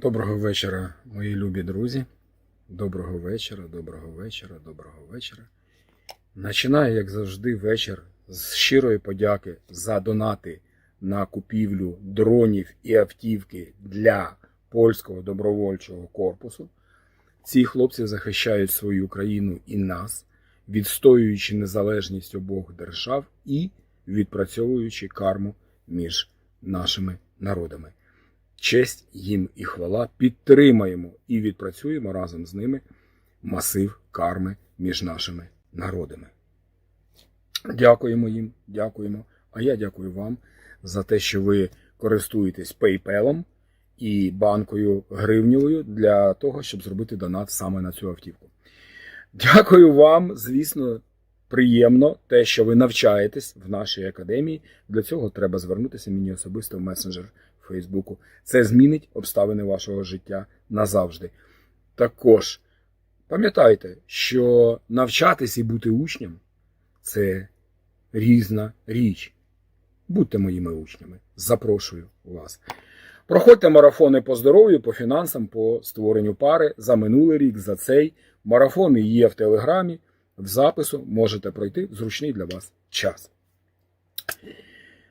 Доброго вечора, мої любі друзі. Доброго вечора, доброго вечора, доброго вечора. Починаю, як завжди, вечір з щирої подяки за донати на купівлю дронів і автівки для польського добровольчого корпусу. Ці хлопці захищають свою країну і нас, відстоюючи незалежність обох держав і відпрацьовуючи карму між нашими народами. Честь їм і хвала підтримаємо і відпрацюємо разом з ними масив карми між нашими народами. Дякуємо їм, дякуємо. А я дякую вам за те, що ви користуєтесь PayPal і банкою гривневою для того, щоб зробити донат саме на цю автівку. Дякую вам, звісно, приємно те, що ви навчаєтесь в нашій академії. Для цього треба звернутися мені особисто в месенджер Фейсбуку. Це змінить обставини вашого життя назавжди. Також пам'ятайте, що навчатись і бути учнем це різна річ. Будьте моїми учнями. Запрошую вас. Проходьте марафони по здоров'ю, по фінансам, по створенню пари за минулий рік, за цей. Марафони є в Телеграмі. В запису можете пройти в зручний для вас час.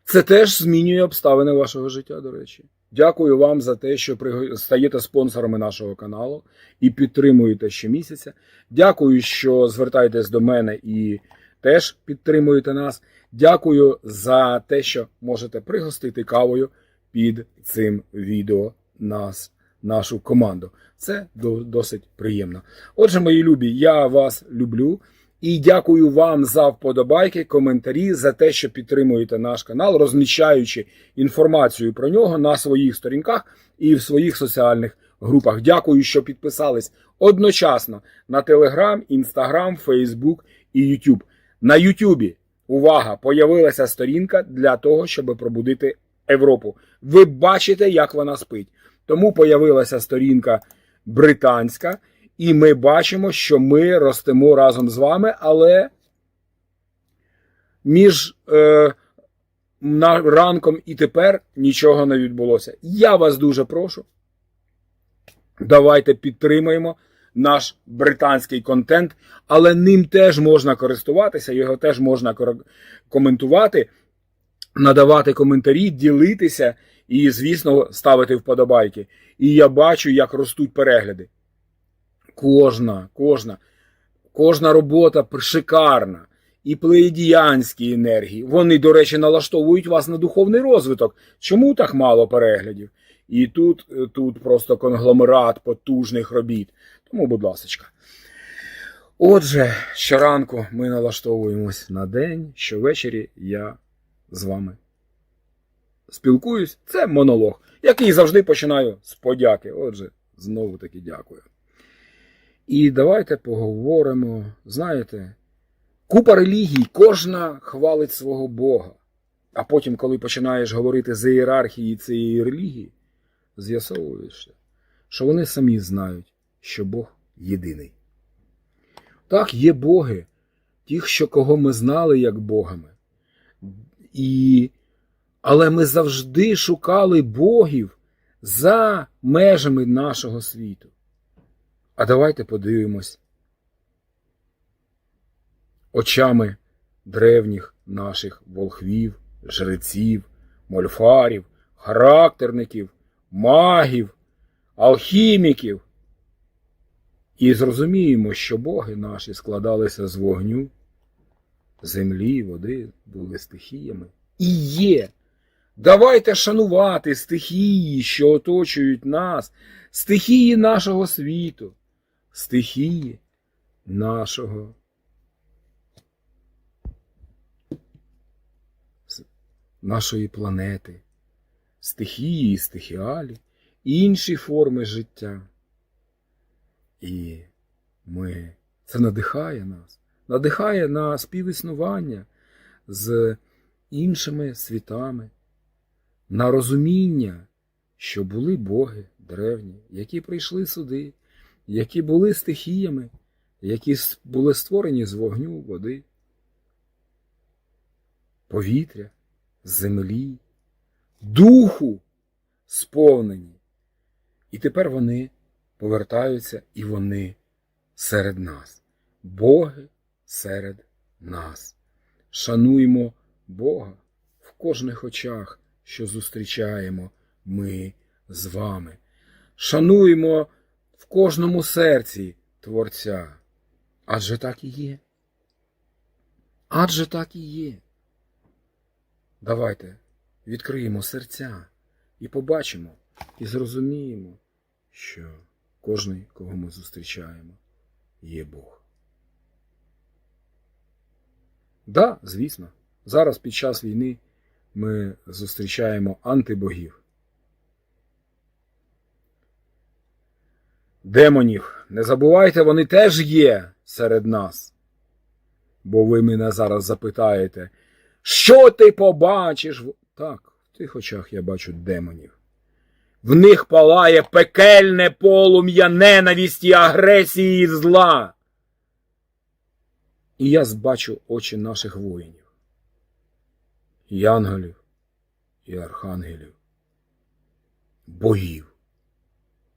Це теж змінює обставини вашого життя, до речі. Дякую вам за те, що стаєте спонсорами нашого каналу і підтримуєте щомісяця. Дякую, що звертаєтесь до мене і теж підтримуєте нас. Дякую за те, що можете пригостити кавою під цим відео нас, нашу команду. Це досить приємно. Отже, мої любі, я вас люблю. І дякую вам за вподобайки, коментарі, за те, що підтримуєте наш канал, розміщаючи інформацію про нього на своїх сторінках і в своїх соціальних групах. Дякую, що підписались одночасно на Telegram, Instagram, Facebook і YouTube. На YouTube, увага, появилася сторінка для того, щоб пробудити Європу. Ви бачите, як вона спить. Тому появилася сторінка британська. І ми бачимо, що ми ростемо разом з вами, але між е, на, ранком і тепер нічого не відбулося. Я вас дуже прошу. Давайте підтримаємо наш британський контент, але ним теж можна користуватися, його теж можна коментувати, надавати коментарі, ділитися і, звісно, ставити вподобайки. І я бачу, як ростуть перегляди. Кожна, кожна, кожна робота шикарна. І плеєдіянські енергії. Вони, до речі, налаштовують вас на духовний розвиток. Чому так мало переглядів? І тут, е, тут просто конгломерат потужних робіт. Тому, будь ласка. Отже, щоранку ми налаштовуємось на день, щовечері я з вами спілкуюсь. Це монолог, який завжди починаю з подяки. Отже, знову таки дякую. І давайте поговоримо. Знаєте, купа релігій, кожна хвалить свого Бога. А потім, коли починаєш говорити з ієрархії цієї релігії, з'ясовуєшся, що вони самі знають, що Бог єдиний. Так, є боги, ті, що кого ми знали як богами. І... Але ми завжди шукали богів за межами нашого світу. А давайте подивимось очами древніх наших волхвів, жреців, мольфарів, характерників, магів, алхіміків. І зрозуміємо, що боги наші складалися з вогню, землі, води, були стихіями. І є. Давайте шанувати стихії, що оточують нас, стихії нашого світу, стихії нашого. Нашої планети, стихії і стихіалі, інші форми життя. І ми це надихає нас, надихає на співіснування з іншими світами, на розуміння, що були боги древні, які прийшли сюди, які були стихіями, які були створені з вогню, води, повітря, землі, духу сповнені. І тепер вони повертаються і вони серед нас. Боги серед нас. Шануємо Бога в кожних очах, що зустрічаємо ми з вами. Шануємо в кожному серці Творця. Адже так і є. Адже так і є. Давайте відкриємо серця і побачимо, і зрозуміємо, що кожний, кого ми зустрічаємо, є Бог. Да, звісно, зараз під час війни ми зустрічаємо антибогів. Демонів, не забувайте, вони теж є серед нас. Бо ви мене зараз запитаєте, що ти побачиш? Так, в тих очах я бачу демонів. В них палає пекельне полум'я ненависті, агресії і зла. І я збачу очі наших воїнів, і янголів, і архангелів, богів.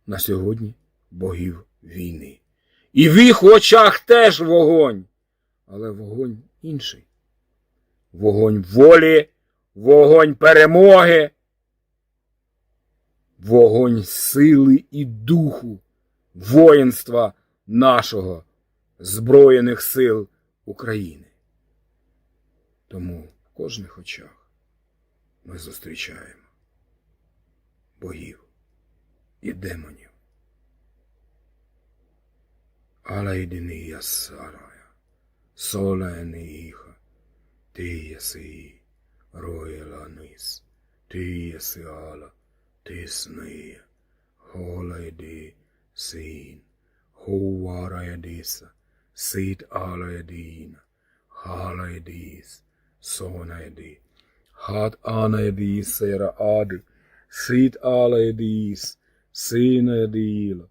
На сьогодні богів війни. І в їх очах теж вогонь, але вогонь інший. Вогонь волі, вогонь перемоги, вогонь сили і духу, воїнства нашого Збройних сил України. Тому в кожних очах ми зустрічаємо богів і демонів. alaidinī jāsārāja, solēnī īha, tījasi ī, rojelānīs, tījasi āla, tīsnīja, holaidī sīn, huvāraidīsa, sīt ālaidīna, hālaidīs, sonaidī, hāt ānaidīs era ādi, sīt ālaidīs, sīnaidīla,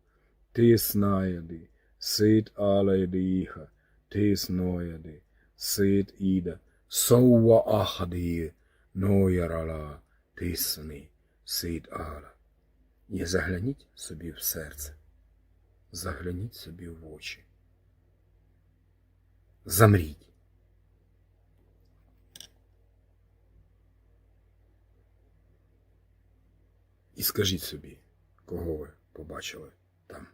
tīsnaidī, сит ала єдиха, ти єди, сит іда, соуа ахади, ноярала, тисни, сит ала. І загляніть собі в серце, загляніть собі в очі. Замріть. І скажіть собі, кого ви побачили там.